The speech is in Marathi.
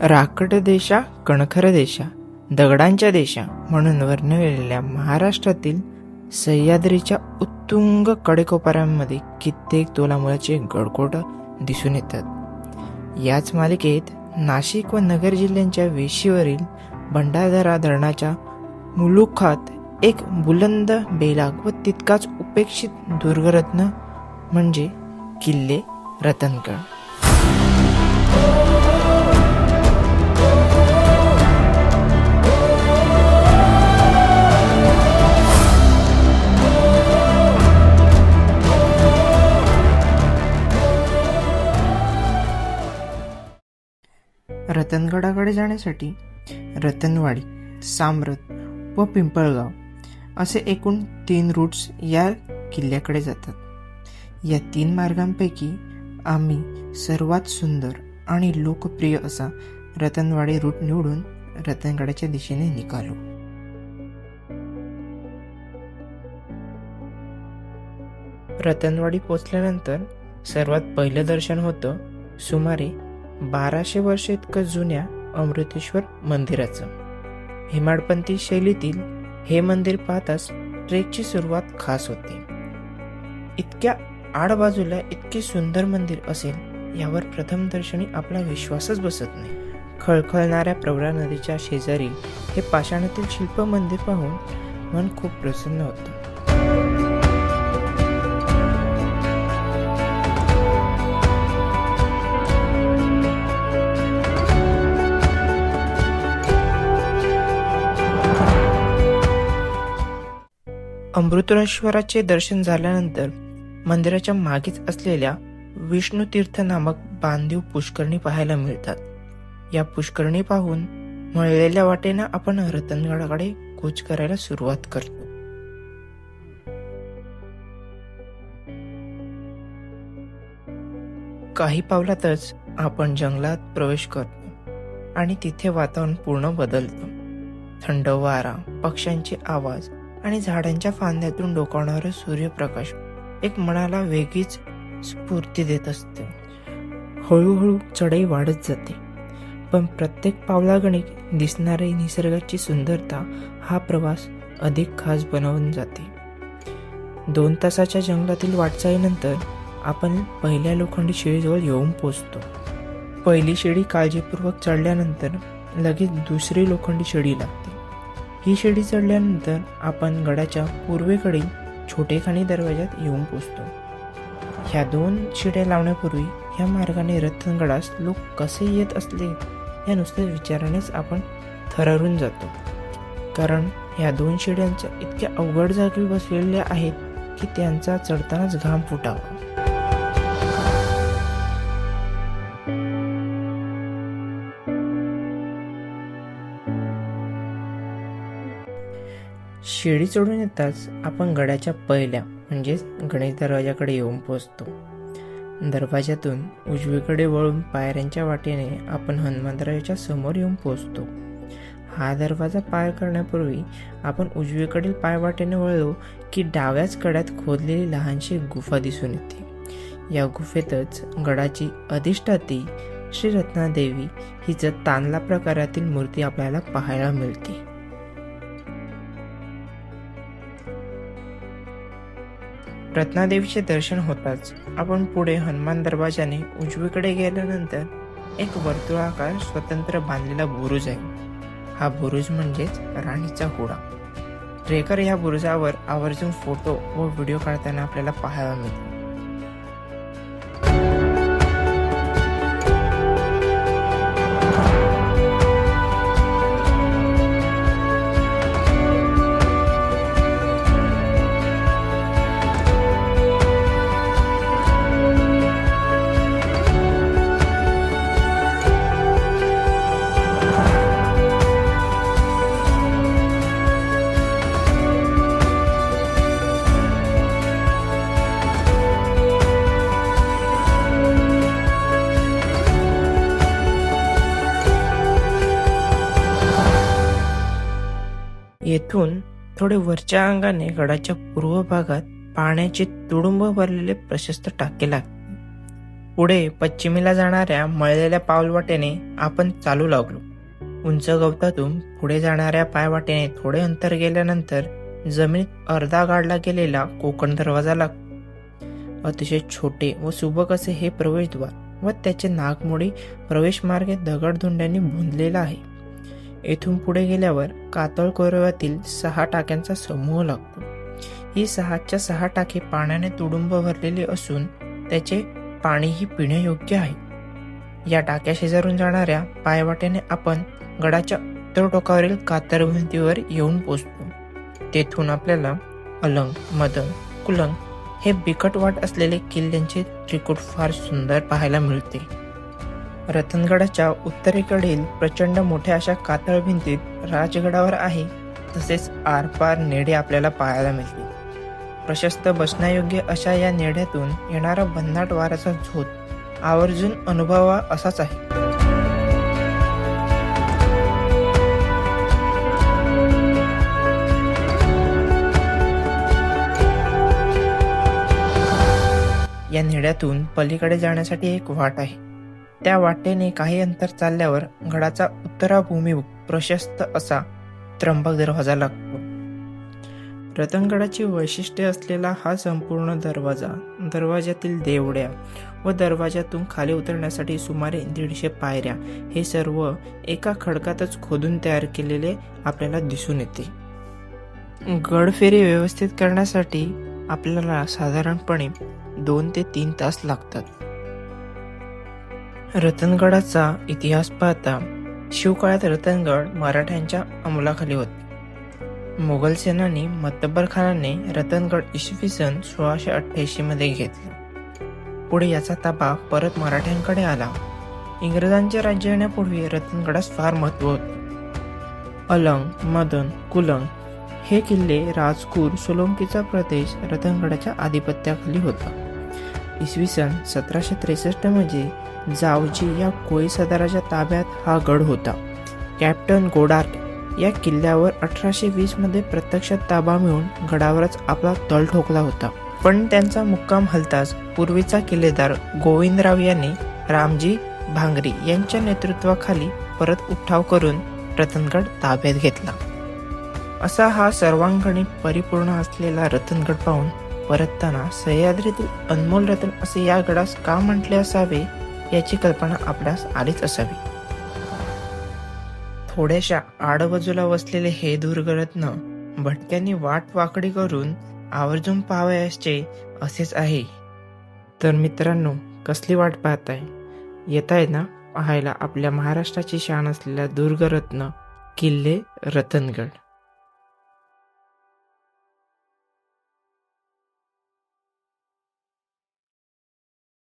राकट देशा कणखर देशा दगडांच्या देशा म्हणून वर्णविलेल्या महाराष्ट्रातील सह्याद्रीच्या उत्तुंग कडेकोपऱ्यांमध्ये कित्येक तोलामुळाचे गडकोट दिसून येतात. याच मालिकेत नाशिक व नगर जिल्ह्यांच्या वेशीवरील भंडारदरा धरणाच्या मुलुखात एक बुलंद बेलाग व तितकाच उपेक्षित दुर्गरत्न म्हणजे किल्ले रतनगड. रतनगडाकडे जाण्यासाठी रतनवाडी सामरत व पिंपळगाव असे एकूण तीन रूट्स या किल्ल्याकडे जातात. या तीन मार्गांपैकी आम्ही सर्वात सुंदर आणि लोकप्रिय असा रतनवाडी रूट निवडून रतनगडाच्या दिशेने निघालो. रतनवाडी पोचल्यानंतर सर्वात पहिलं दर्शन होतं सुमारे बाराशे वर्ष इतकं जुन्या अमृतेश्वर मंदिराचं. हिमाडपंथी शैलीतील हे मंदिर पाहताच ट्रेकची सुरुवात खास होते. इतक्या आडबाजूला इतके सुंदर मंदिर असेल यावर प्रथम दर्शनी आपला विश्वासच बसत नाही. खळखळणाऱ्या प्रवरा नदीच्या शेजारी हे पाषाणातील शिल्प मंदिर पाहून मन खूप प्रसन्न होतं. अमृतेश्वराचे दर्शन झाल्यानंतर मंदिराच्या मागेच असलेल्या विष्णू तीर्थ नामक बांधीव पुष्करणी पाहायला मिळतात. या पुष्करणी पाहून मळलेल्या वाटेनं आपण रतनगडाकडे कूच करायला सुरुवात करतो. काही पावलातच आपण जंगलात प्रवेश करतो आणि तिथे वातावरण पूर्ण बदलतं. थंड वारा पक्ष्यांचे आवाज आणि झाडांच्या फांद्यातून डोकावणारा सूर्यप्रकाश एक मनाला वेगळीच स्फूर्ती देत असते. हळूहळू चढाई वाढत जाते. पण प्रत्येक पावलागणिक दिसणारी निसर्गाची सुंदरता हा प्रवास अधिक खास बनवून जाते. दोन तासाच्या जंगलातील वाटचालीनंतर आपण पहिल्या लोखंडी शिडीजवळ येऊन पोचतो पहिली शिडी काळजीपूर्वक चढल्यानंतर लगेच दुसरी लोखंडी शिडीला ही शिडी चढल्यानंतर आपण गडाच्या पूर्वेकडील छोटेखानी दरवाज्यात येऊन पोचतो. ह्या दोन शिड्या लावण्यापूर्वी ह्या मार्गाने रतनगडास लोक कसे येत असले या नुसत्या विचारानेच आपण थरारून जातो. कारण ह्या दोन शिड्यांच्या इतक्या अवघड जागी बसलेल्या आहेत की त्यांचा चढतानाच घाम फुटावा. शिडी चढून येताच आपण गडाच्या पहिल्या म्हणजेच गणेश दरवाजाकडे येऊन पोहोचतो. दरवाजातून उजवीकडे वळून पायऱ्यांच्या वाटेने आपण हनुमंतरायाच्या समोर येऊन पोहोचतो. हा दरवाजा पार करण्यापूर्वी आपण उजवीकडील पायवाटेने वळलो की डाव्याच कड्यात खोदलेली लहानशी गुफा दिसून येते. या गुफेतच गडाची अधिष्ठाती श्री रत्नादेवी हिचं तांदला प्रकारातील मूर्ती आपल्याला पाहायला मिळते. रत्नादेवीचे दर्शन होताच. आपण पुढे हनुमान दरवाजाने उजवीकडे गेल्यानंतर एक वर्तुळाकार स्वतंत्र बांधलेला बुरुज आहे. हा बुरुज म्हणजेच राणीचा होडा ट्रेकर या बुरुजावर आवर्जून फोटो व व्हिडिओ काढताना आपल्याला पाहायला मिळतो. येथून थोडे वरच्या अंगाने गडाच्या पूर्व भागात पाण्याचे तुडुंब भरलेले प्रशस्त टाके लागते पुढे पश्चिमेला जाणाऱ्या मळलेल्या पावलवाटेने आपण चालू लागलो. उंच गवतातून पुढे जाणाऱ्या पायवाटेने थोडे अंतर गेल्यानंतर जमिनीत अर्धा गाडला गेलेला कोकण दरवाजा लागतो अतिशय छोटे व सुबक असे हे प्रवेशद्वार व त्याचे नागमोडी प्रवेशमार्गे दगडधुंड्यांनी भुंजलेला आहे. येथून पुढे गेल्यावर कातळ कोरव्यातील सहा टाक्यांचा समूह लागतो. ही सहाच्या सहा टाके पाण्याने तुडुंब भरलेली असून त्याचे पाणीही पिण्यायोग्य आहे. या टाक्या शेजारून जाणाऱ्या पायवाटेने आपण गडाच्या उत्तर टोकावरील कातरभिंतीवर येऊन पोचतो. तेथून आपल्याला अलंग मदन कुलंग हे बिकट वाट असलेले किल्ल्यांचे त्रिकूट फार सुंदर पाहायला मिळते. रतनगडाच्या उत्तरेकडील प्रचंड मोठ्या अशा कातळ भिंतीत राजगडावर आहे तसेच आरपार नेडे आपल्याला पाहायला मिळते प्रशस्त बसण्यायोग्य अशा या नेड्यातून येणारा भन्नाट वाराचा झोत आवर्जून अनुभवा असाच आहे. या नेड्यातून पलीकडे जाण्यासाठी एक वाट आहे. त्या वाटेने काही अंतर चालल्यावर गडाचा उत्तराभूमी प्रशस्त असा त्र्यंबक दरवाजा लागतो. रतनगडाची वैशिष्ट्य असलेला हा संपूर्ण दरवाजा दरवाजातील देवड्या व दरवाजातून खाली उतरण्यासाठी सुमारे दीडशे पायऱ्या हे सर्व एका खडकातच खोदून तयार केलेले आपल्याला दिसून येते. गडफेरी व्यवस्थित करण्यासाठी आपल्याला साधारणपणे दोन ते तीन तास लागतात. रतनगडाचा इतिहास पाहता शिवकाळात रतनगड मराठ्यांच्या अंमलाखाली होते. मुघल सेनानी मतब्बर खानाने रतनगड इसवी सन सोळाशे अठ्ठ्याऐंशीमध्ये घेतला. पुढे याचा ताबा परत मराठ्यांकडे आला. इंग्रजांचे राज्य येण्यापूर्वी रतनगडास फार महत्त्व होते. अलंग मदन कुलंग हे किल्ले राजकूर सोलंकीचा प्रदेश रतनगडाच्या आधिपत्याखाली होता. इसवी सन सतराशे त्रेसष्टमध्ये जावजी या कोळी सदाराच्या ताब्यात हा गड होता. कॅप्टन गोडार्क या किल्ल्यावर अठराशे वीसमध्ये प्रत्यक्षात ताबा मिळून गडावरच आपला तळ ठोकला होता. पण त्यांचा मुक्काम हलताच पूर्वीचा किल्लेदार गोविंदराव यांनी रामजी भांगरी यांच्या नेतृत्वाखाली परत उठाव करून रतनगड ताब्यात घेतला. असा हा सर्वांगणी परिपूर्ण असलेला रतनगड पाहून परतताना सह्याद्रीतील अनमोल रतन असे या गडास का म्हटले असावे? याची कल्पना आपल्यास आलीच असावी. थोड्याशा आडबाजूला वसलेले हे दुर्गरत्न भटक्यांनी वाट वाकडी करून आवर्जून पाहावयाचे असेच आहे. तर मित्रांनो कसली वाट पाहताय? येताय ना पाहायला आपल्या महाराष्ट्राची शान असलेल्या दुर्गरत्न किल्ले रतनगड.